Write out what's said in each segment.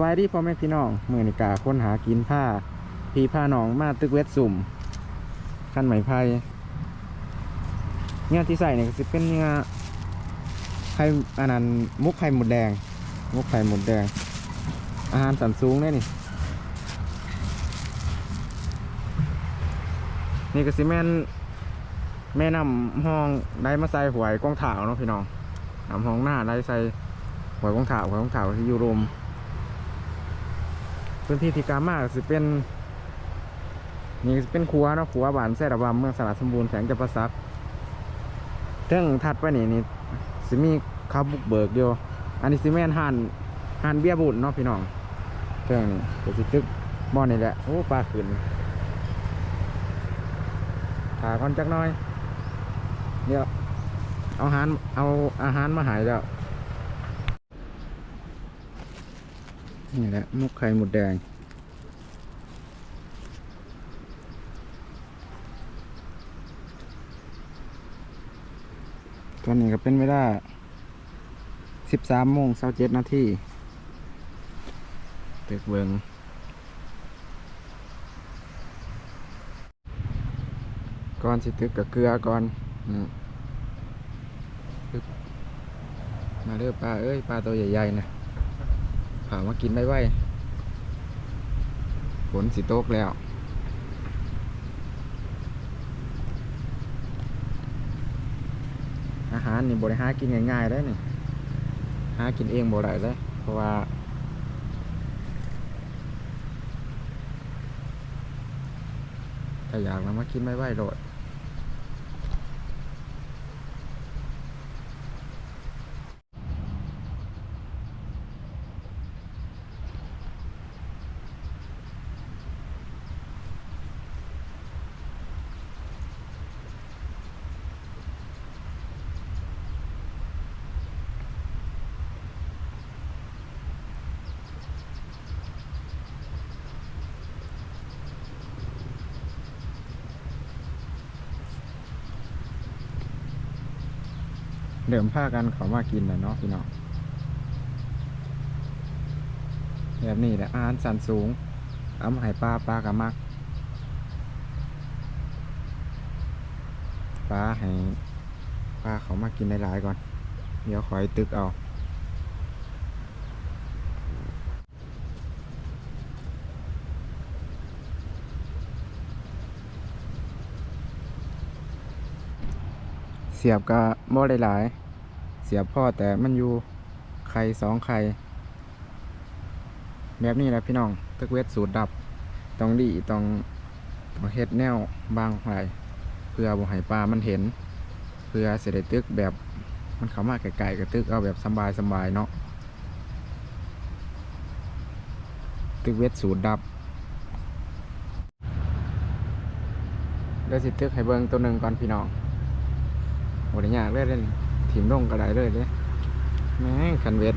บายดีพ่อแม่พี่น้องมือนิกาค้นหากินผ้า พี่ผ้าหนองมาตึกเวทสุ่มขั้นไหมไพ่เงี้ยที่ใส่เนี่ยก็สิเป็นเงี้ยไข่อันนั้นมุกไข่หมดแดง มุกไข่หมดแดง อาหารสันสูงเนี่ยนี่นี่ก็สิแม่นแม่นำห้องได้มาใส่หวยกองถ่าวเนาะพี่น้องนำห้องหน้าได้ใส่หวยกองถ่าวหวยกองถ่าวที่อยู่รวม พื้นที่ที่กามากสิเป็นนี่สิเป็นครัวเนาะครัวบ้านแซ่ระบำเมืองสระสมบูรณ์แขวงจำปาสักเรื่องถัดไปนี่นี่สิมีคาบุกเบิกอยู่อันนี้สิแม่นห่านห่านเบี้ยบุญเนาะพี่น้องเรื่องนี้ก็สิตึกบ่อนี่แหละโอ้ปลาขึ้นถ่าก่อนจักน่อยเดี๋ยวเอาอาหารเอาอาหารมาหายแล้ว นี่แหละมุกไข่หมดแดง ตอนนี้ก็เป็นเวลาสิบสามโมงเศร้าเจ็ดนาทีตึกเบิงก่อนสิตึกกับเกลือก่อนมาเด้อปลาเอ้ยปลาตัวใหญ่ๆนะ ผ่ามากินไว้ไว้ฝนสิตกแล้วอาหารนี่บริหากินง่ายๆได้นี่หากินเองบ่ได้เลยเพราะว่าถ้าอยากแล้วมากินไว้ไหวโดด เดิมผ้ากันเขามากินนะเนาะพี่น้องแบบนี้แหละอาหารสันสูงอามาให้ปลาปลากระมักปลาให้ปลาเขามากินหลายๆก่อน เดี๋ยวคอยตึกเอาเสียบก็บ่ได้หลาย เสียบพ่อแต่มันอยู่ไข่สองไข่แบบนี้แหละพี่น้องตึกเวทสูตรดับต้องดีต้องต้องเฮ็ดแนวบางไปเพื่อบ่ให้ปลามันเห็น เพื่อเสด็จตึกแบบมันเข้ามาไกลๆก็ตึกเอาแบบสบายสบายเนาะตึกเวทสูตรดับเดี๋ยวสิตึกให้เบิ่งตัวหนึ่งก่อนพี่น้องโหได้ยากเลยเล่น ทีมลงก็ได้เลยเด้แม่คันเวท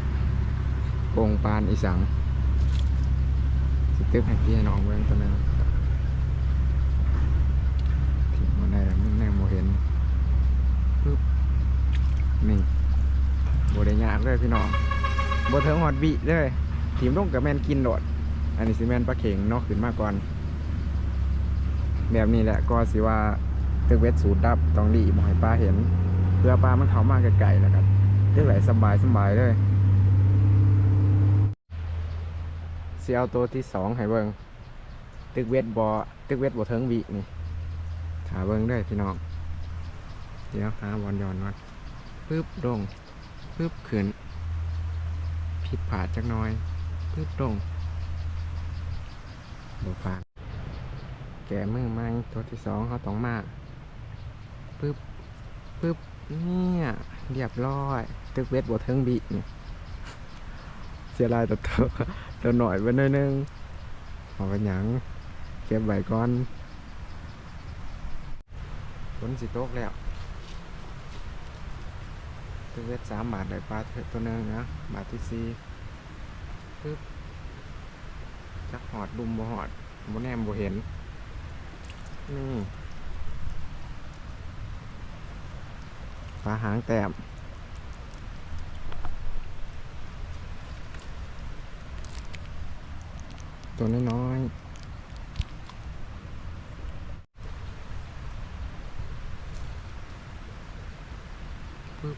โปงปานอีสังสิตึกให้พี่น้องเบิ่งตัวหนึงทีมมันได้แล้วมันแน่โมเห็นปึ๊บนี่โบได้ยากเลยพี่น้องโบเทิงหอดบีเลยทีมลงกับแมนกินโดดอันนี้สิแมนปลาเข่งนอกขึ้นมาก่อน แบบนี้แหละก็สิว่าตึกเวทสูตรดับต้องดีบ่ให้ปลาเห็น เพื่อปลามันเข้ามากไกลๆแล้วกันตึกไหลสบายสบายเลยเสียเอาตัวที่สองให้เบิงตึกเวทบอตึกเวทบ่เทิงวีนี่ถาเบิงได้พี่น้องเดี๋ยวหาบอลย้อนมาปึ๊บลงปึ๊บขึ้นผิดผาดจักน้อยปึ๊บลงบ่ผ่านโอเคก่มือไม้ตัวที่สองเขาต้องมาปึ๊บปึ๊บ เนี่ยเรียบร้อย ตึกเวทบวเทิงบีเนี่ยเสียลายตัวตัวตัวหน่อยไปหน่อยนึงเอาไปหยังเก็บไว้ก่อนฝนสิตกแล้วตึกเวทสามบาทเลยปลาตัวหนึงนะบาทที่สี่ปึ๊บจักหอดดุมบ่หอดบ่แนมบ่เห็นนี่ ปลาหางแต้มตัวน้อยๆปึ๊บ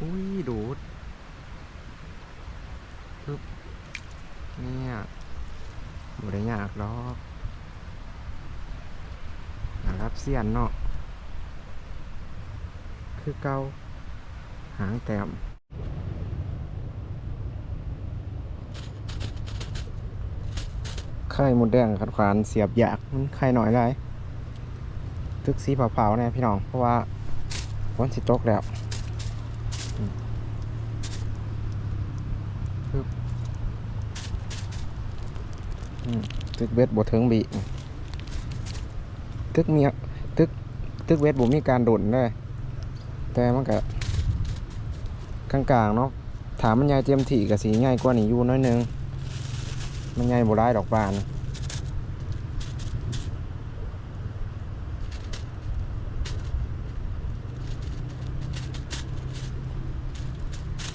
อุ้ยดูดปึ๊บเนี่ยบ่ได้ยากหรอกนะครับเสียนเนาะ คือเกาหางแต้มไข่หมดแดงขัดขวานเสียบยากมันไข่หน่อยได้ตึกสีเผาๆเนี่ยพี่น้อง เพราะว่าฝนสิตกแล้วตึกตึกเบ็ดบดเทิงบีตึกเมียตึกตึกเวทบุมีการดุนเลย แต่มันก็กลางๆเนาะถามมันใหญ่เตรียมถี่กับสีใหญ่กว่านี้อยู่น้อยนึง มันใหญ่บ่ได้ดอกบาน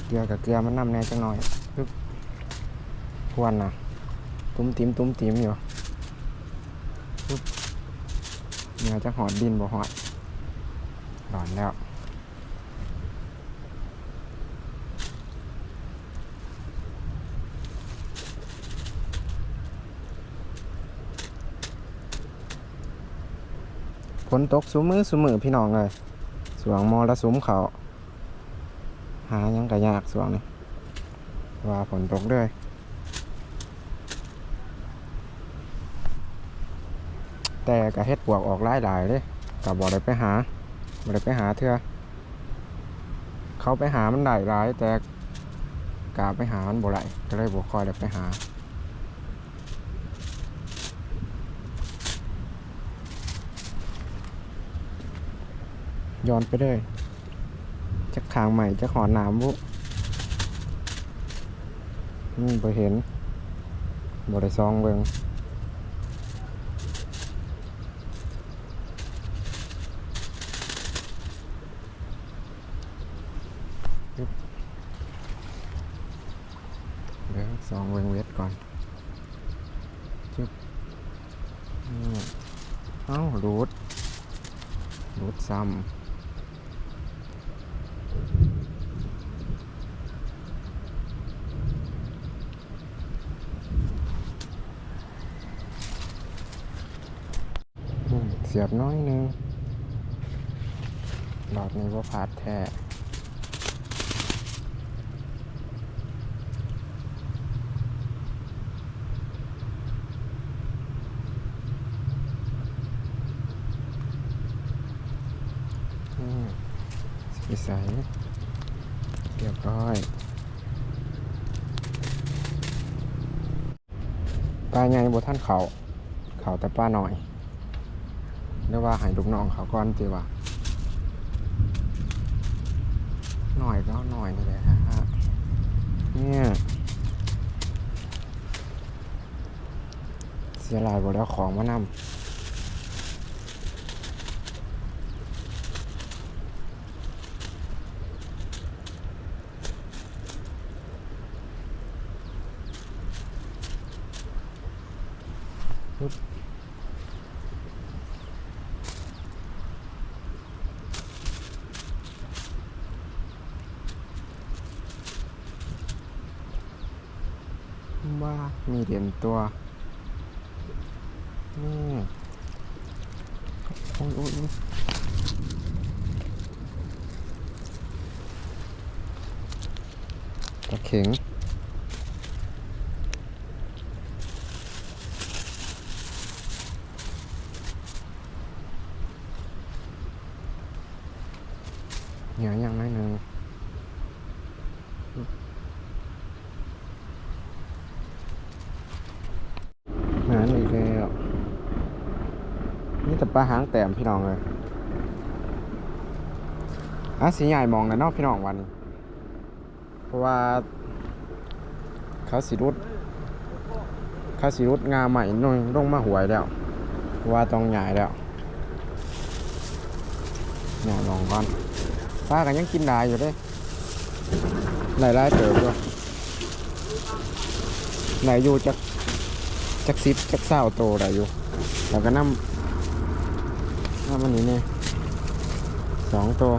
เกลือกับเกลือมันนำแน่จังหน่อยปึ๊บควนนะตุ้มติ้มตุ้มติ้มอยู่ปุ๊บเนี่ยจะหอดดินบ่หอดหลอนแล้ว ฝ นตกสุมือสุมือพี่น้องเลยสวงมอระสุมเขาหายังกะยากสวงนี่ว่าฝนตกเลยแต่กะเฮ็ดปวกออกหลายหลายเลยกะบ่ได้ไปหาบ่ได้ไปหาเถื่อเขาไปหามันได้หลายแต่กะไปหามันบ่ได้ก็เลยบ่ค่อยได้ไปหา ย้อนไปเลยจักขางใหม่จักหอนหนามบุอืมไปเห็นบ่ได้ซองเบิงเดี๋ยวซองเบิงเวทก่อนจึ๊บอืมเอ้ารูดรูดซ้ำ อืมเสียบน้อยหนึง หลอดนี้ว่าพาดแท้อืมสีใสเรียบร้อยปลาใหญ่บนท่านเขา เขาแต่ปลาหน่อย หรือว่าให้ลูกน้องเขาก่อนจีว่าหน่อยก็หน่อยนี่แหละฮะเนี่ยเสียลายหมดแล้วของมานำึบว่ามี เหรียญตัวนี่โอ้ยโอ้ยตะเข็ง เหนียวยังน้อยหนึ่งหาอีกแล้วนี่แต่ปลา หางแต้มพี่น้องเลยอะสีใหญ่มองกันเนอกพี่น้องวันเพราะว่าเขาสิรุดเขาสิรุดงาใหม่ลงลงมาหวยแล้วเพราะว่าต้องใหญ่แล้วใหญ่มองก่อนปลากันยังกินได้อยู่เด้ไหลายๆเติบด้วยไหลอยู่จักจักซิบจักเศร้าโตได้อยู่แล้วก็น้ำ น้ำมันนี้เนี่ยสองตัว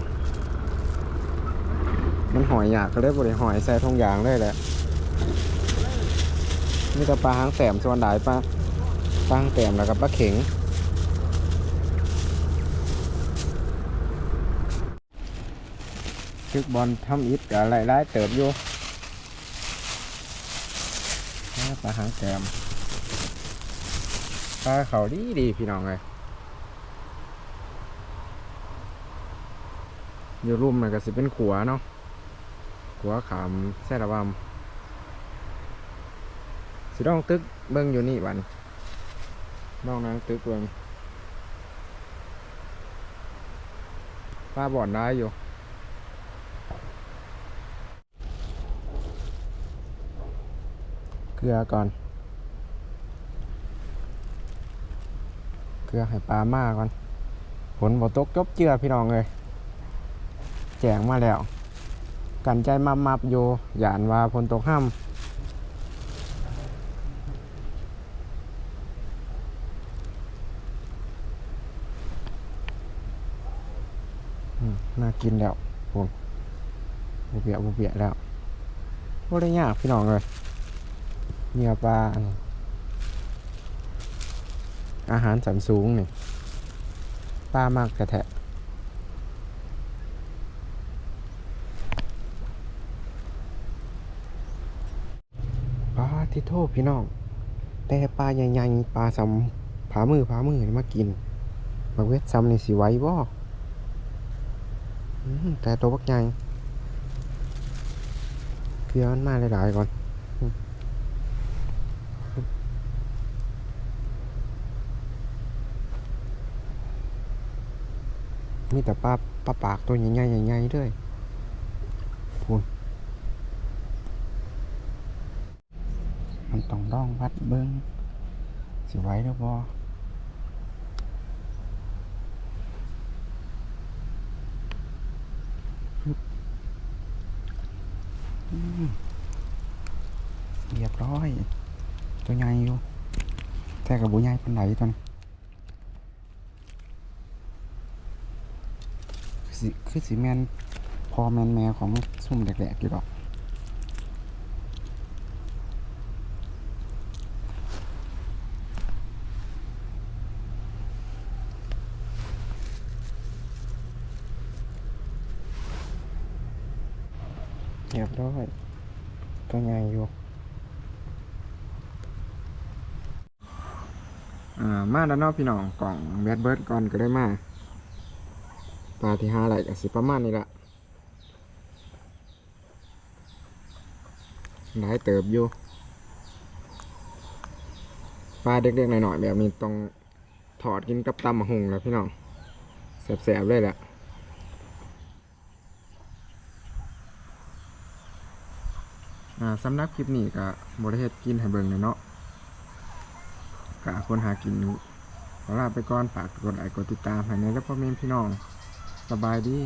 มันหอยอยากก็เลยบริหอยใส่ทงยางเลยแหละนี่ก็ปลาหางแสมส่วนหลายปลาปลาหางแสมแล้วก็ปลาเข็งทึกบอลทำอิดกับหลายๆเติบอยู่ปลาหางแสมปลาเขาดีดีพี่น้องเลย อยู่รุ่มมันก็สิเป็นขัวเนาะขัวขามแซ่ระบำสิลองตึกเบิ่งอยู่นี่บัดนลองนั่งตึกเบิ่งป้าบ่อนได้อยู่เกลือก่อนเกลือให้ปลามากก่อนฝนบ่ตกจบเจือพี่น้องเลย จงมาแล้ว กันใจมับมับอยู่หยานว่าฝนตกห้ำอืมน่ากินแล้วผมบุเบียบุเบียแล้วบ่ได้ยากพี่น้องเลยเนื้อปลาอันอาหารสันสูงนี่ปลามากกระแทะปลา ที่โทษพี่น้อง แต่ปลาใหญ่ๆปลาสำผามือผามือมากินมาเวทซ้ำนี่สิไว้บ่อืมแต่ตัวบักใหญ่เกลือมันมาหลายๆก่อนมมีแต่ปลาปลาปากตัวใหญ่ๆใหญ่ๆด้วยพูนมัน ต้องร่องวัดเบิ้งสิไหว้หรือบ่อืมเรียบร้อย ตัวใหญ่อยู่แต่กับบุญใหญ่ปันไหนตัวนี้คือสิคือสีแมนพอแมนแมวของซุ่มแหลกๆอยู่ดอก เรียบร้อย ตัวใหญ่อยู่อ่ามาแล้วเนาะพี่น้องกล่องแบดเบิร์ดก่อนก็ได้มาปลาที่ห้าไหลก็สิประมาณนี้ละหลายเติบอยู่ปลาเด็กๆหน่อยๆแบบนี้ต้องถอดกินกับตำมะฮุงแล้วพี่น้องแสบๆเลยแหละ อ่าสำหรับคลิปนี้ก็บริเฮ็ดกินให้เบิ่งเลยเนาะกะคนหากินขอลาไปก่อนฝากกดไลค์กดติดตามให้ในแล้วพ่อแม่พี่น้อง สบายดี